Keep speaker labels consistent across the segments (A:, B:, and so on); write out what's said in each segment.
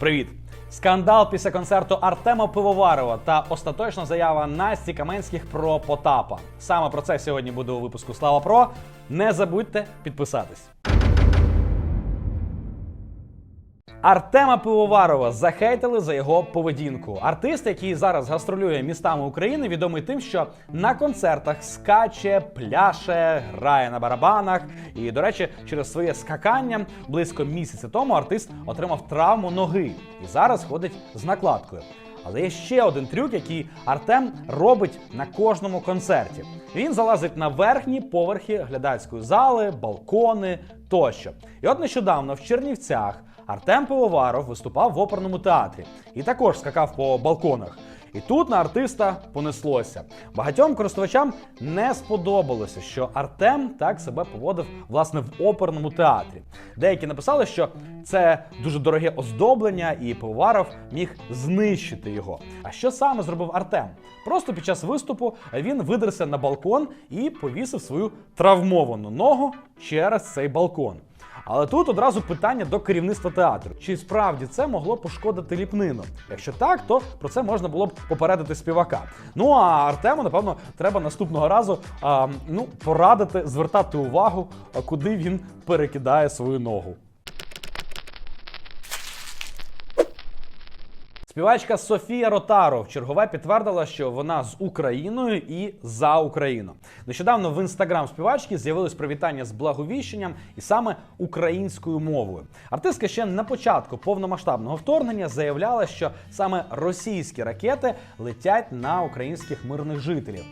A: Привіт! Скандал після концерту Артема Пивоварова та остаточна заява Насті Каменських про Потапа. Саме про це сьогодні буде у випуску Слава Про. Не забудьте підписатись. Артема Пивоварова захейтили за його поведінку. Артист, який зараз гастролює містами України, відомий тим, що на концертах скаче, пляше, грає на барабанах. І, до речі, через своє скакання близько місяця тому артист отримав травму ноги і зараз ходить з накладкою. Але є ще один трюк, який Артем робить на кожному концерті. Він залазить на верхні поверхи глядацької зали, балкони тощо. І от нещодавно в Чернівцях Артем Пивоваров виступав в оперному театрі і також скакав по балконах. І тут на артиста понеслося. Багатьом користувачам не сподобалося, що Артем так себе поводив власне в оперному театрі. Деякі написали, що це дуже дороге оздоблення, і Пивоваров міг знищити його. А що саме зробив Артем? Просто під час виступу він видерся на балкон і повісив свою травмовану ногу через цей балкон. Але тут одразу питання до керівництва театру: чи справді це могло пошкодити ліпнину? Якщо так, то про це можна було б попередити співака. Ну а Артему, напевно, треба наступного разу а, ну, порадити звертати увагу, куди він перекидає свою ногу. Співачка Софія Ротаро в чергове підтвердила, що вона з Україною і за Україну. Нещодавно в інстаграм співачки з'явилось привітання з благовіщенням і саме українською мовою. Артистка ще на початку повномасштабного вторгнення заявляла, що саме російські ракети летять на українських мирних жителів.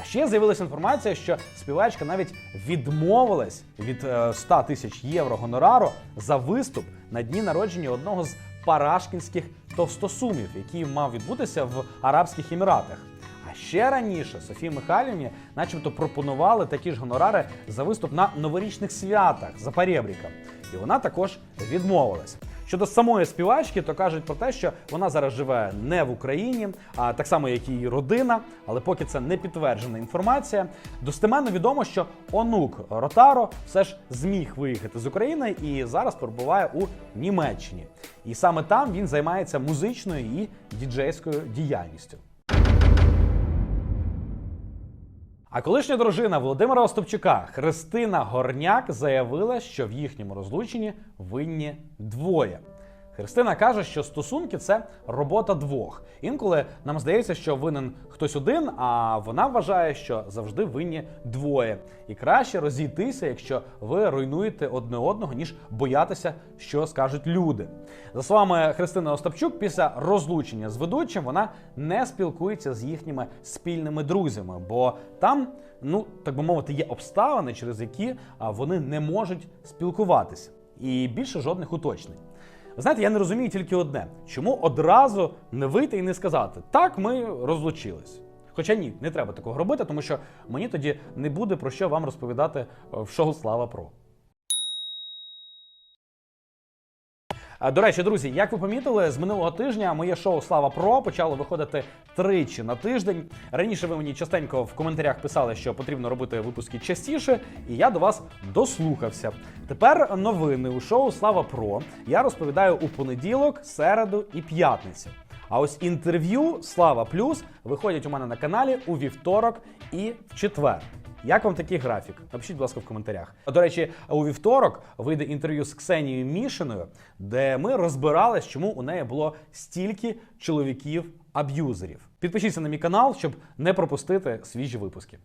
A: А ще з'явилася інформація, що співачка навіть відмовилась від е, 100 тисяч євро гонорару за виступ на дні народження одного з парашкінських товстосумів, який мав відбутися в Арабських Еміратах. А ще раніше Софії Михайлівні, начебто, пропонували такі ж гонорари за виступ на новорічних святах за перебріком. І вона також відмовилась. Щодо самої співачки, то кажуть про те, що вона зараз живе не в Україні, а так само, як і її родина. Але поки це не підтверджена інформація, достеменно відомо, що онук Ротаро все ж зміг виїхати з України і зараз перебуває у Німеччині. І саме там він займається музичною і діджейською діяльністю. А колишня дружина Володимира Остапчука Христина Горняк заявила, що в їхньому розлученні винні двоє. Христина каже, що стосунки це робота двох. Інколи нам здається, що винен хтось один, а вона вважає, що завжди винні двоє. І краще розійтися, якщо ви руйнуєте одне одного, ніж боятися, що скажуть люди. За словами Христини Остапчук, після розлучення з ведучим вона не спілкується з їхніми спільними друзями, бо там, ну так би мовити, є обставини, через які вони не можуть спілкуватися. І більше жодних уточнень. Знаєте, я не розумію тільки одне: чому одразу не вийти і не сказати так, ми розлучились. Хоча ні, не треба такого робити, тому що мені тоді не буде про що вам розповідати е, в шоу Слава Про. А, До речі, друзі, як ви помітили, з минулого тижня моє шоу Слава Про почало виходити тричі на тиждень. Раніше ви мені частенько в коментарях писали, що потрібно робити випуски частіше, і я до вас дослухався. Тепер новини у шоу Слава Про я розповідаю у понеділок, середу і п'ятницю. А ось інтерв'ю Слава Плюс виходять у мене на каналі у вівторок і в четвер. Як вам такий графік? Напишіть, будь ласка, в коментарях. До речі, у вівторок вийде інтерв'ю з Ксенією Мішиною, де ми розбирались, чому у неї було стільки чоловіків-аб'юзерів. Підпишіться на мій канал, щоб не пропустити свіжі випуски.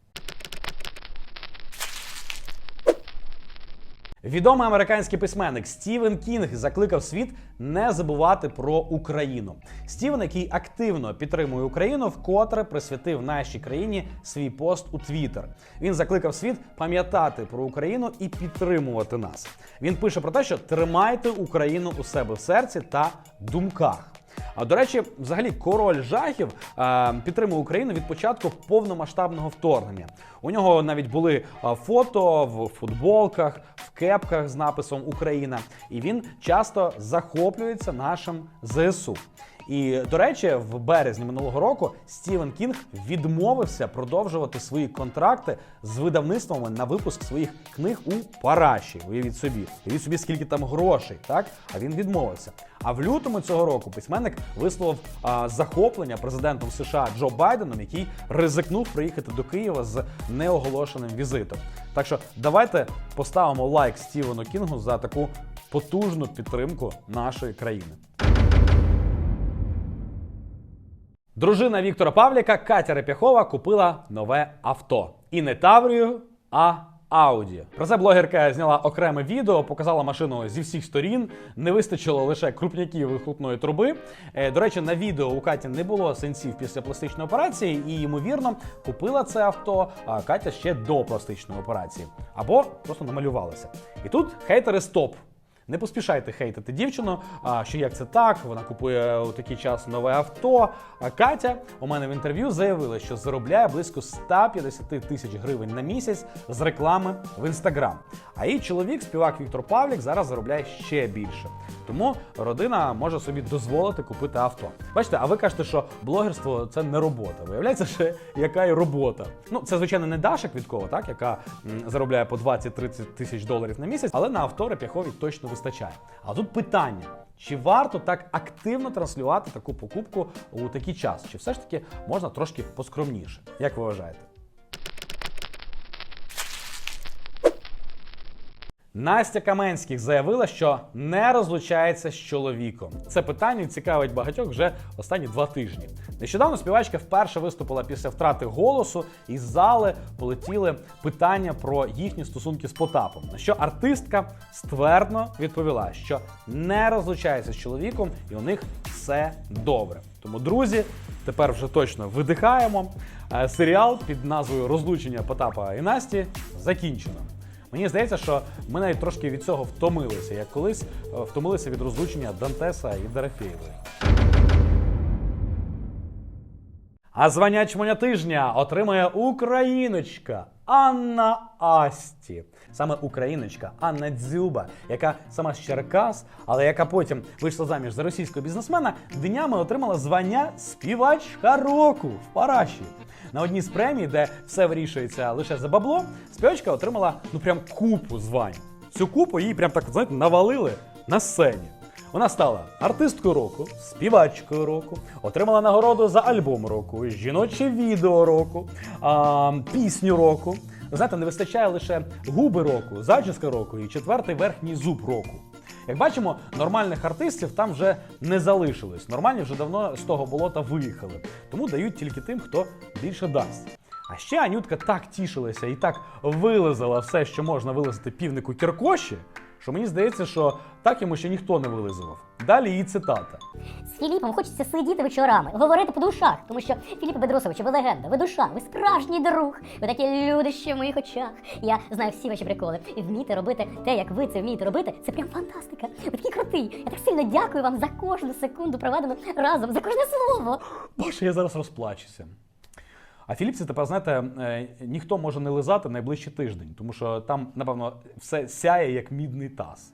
A: Відомий американський письменник Стівен Кінг закликав світ не забувати про Україну. Стівен, який активно підтримує Україну, вкотре присвятив нашій країні свій пост у Твіттер. Він закликав світ пам'ятати про Україну і підтримувати нас. Він пише про те, що тримайте Україну у себе в серці та думках. А до речі, взагалі, король жахів е, підтримує Україну від початку повномасштабного вторгнення. У нього навіть були е, фото в футболках, в кепках з написом Україна, і він часто захоплюється нашим ЗСУ. І до речі, в березні минулого року Стівен Кінг відмовився продовжувати свої контракти з видавництвами на випуск своїх книг у Параші. Уявіть собі, уявіть собі, скільки там грошей, так? А він відмовився. А в лютому цього року письменник висловив а, захоплення президентом США Джо Байденом, який ризикнув приїхати до Києва з неоголошеним візитом. Так що давайте поставимо лайк Стівену Кінгу за таку потужну підтримку нашої країни. Дружина Віктора Павліка Катя Репяхова купила нове авто. І не Таврію, а Ауді. Про це блогерка зняла окреме відео, показала машину зі всіх сторін. Не вистачило лише крупняків вихлопної труби. Е, До речі, на відео у Каті не було сенсів після пластичної операції, і ймовірно купила це авто а Катя ще до пластичної операції. Або просто намалювалася. І тут хейтери стоп. Не поспішайте хейтити дівчину, що як це так, вона купує у такий час нове авто. А Катя у мене в інтерв'ю заявила, що заробляє близько 150 тисяч гривень на місяць з реклами в інстаграм. А її чоловік, співак Віктор Павлік, зараз заробляє ще більше. Тому родина може собі дозволити купити авто. Бачите, а ви кажете, що блогерство це не робота. Виявляється, ще яка й робота. Ну, це звичайно не Даша Квіткова, так яка м, заробляє по 20-30 тисяч доларів на місяць, але на авто Реп'яховій точно вистачає. А тут питання. Чи варто так активно транслювати таку покупку у такий час? Чи все ж таки можна трошки поскромніше? Як ви вважаєте? Настя Каменських заявила, що не розлучається з чоловіком. Це питання цікавить багатьох вже останні два тижні. Нещодавно співачка вперше виступила після втрати голосу, і з зали полетіли питання про їхні стосунки з Потапом. На що артистка ствердно відповіла, що не розлучається з чоловіком, і у них все добре. Тому, друзі, тепер вже точно видихаємо. Е, Серіал під назвою Розлучення Потапа і Насті закінчено. Мені здається, що ми навіть трошки від цього втомилися, як колись е, втомилися від розлучення Дантеса і Дорофєєвої. А звання чмоня тижня отримає україночка Анна Асті. Саме україночка Анна Дзюба, яка сама з Черкас, але яка потім вийшла заміж за російського бізнесмена, днями отримала звання співачка року в Параші. На одній з премій, де все вирішується лише за бабло, співачка отримала ну прям купу звань. Цю купу їй прям так знаєте, навалили на сцені. Вона стала артисткою року, співачкою року, отримала нагороду за альбом року, жіноче відео року, а, пісню року. Знаєте, не вистачає лише губи року, зачіска року і четвертий верхній зуб року. Як бачимо, нормальних артистів там вже не залишилось. Нормальні вже давно з того болота виїхали. Тому дають тільки тим, хто більше дасть. А ще Анютка так тішилася і так вилизала все, що можна вилизати півнику Кіркоші, що мені здається, що так йому ще ніхто не вилизував. Далі її цитата.
B: З Філіпом хочеться сидіти вечорами, говорити по душах, тому що Філіп Бедросович, ви легенда, ви душа, ви справжній друг, ви такі люди, що в моїх очах. Я знаю всі ваші приколи. І вмієте робити те, як ви це вмієте робити. Це прям фантастика. Ви такий крутий. Я так сильно дякую вам за кожну секунду проведену разом, за кожне слово.
A: Боже, я зараз розплачуся. А Філіпсі тепер, знаєте, е, ніхто може не лизати найближчий тиждень, тому що там, напевно, все сяє як мідний таз.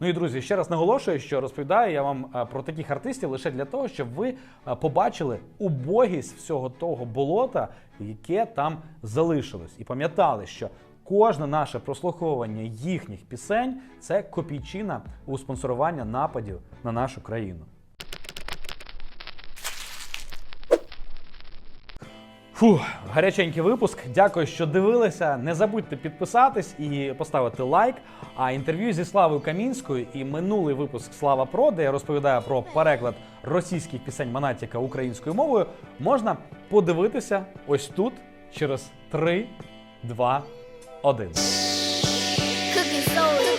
A: Ну і друзі, ще раз наголошую, що розповідаю я вам е, про таких артистів лише для того, щоб ви е, побачили убогість всього того болота, яке там залишилось, і пам'ятали, що кожне наше прослуховування їхніх пісень це копійчина у спонсорування нападів на нашу країну. Фу, гаряченький випуск. Дякую, що дивилися. Не забудьте підписатись і поставити лайк. А інтерв'ю зі Славою Камінською і минулий випуск Слава Про, де я розповідаю про переклад російських пісень Манатіка українською мовою, можна подивитися ось тут через 3, 2, 1. Cookie soda.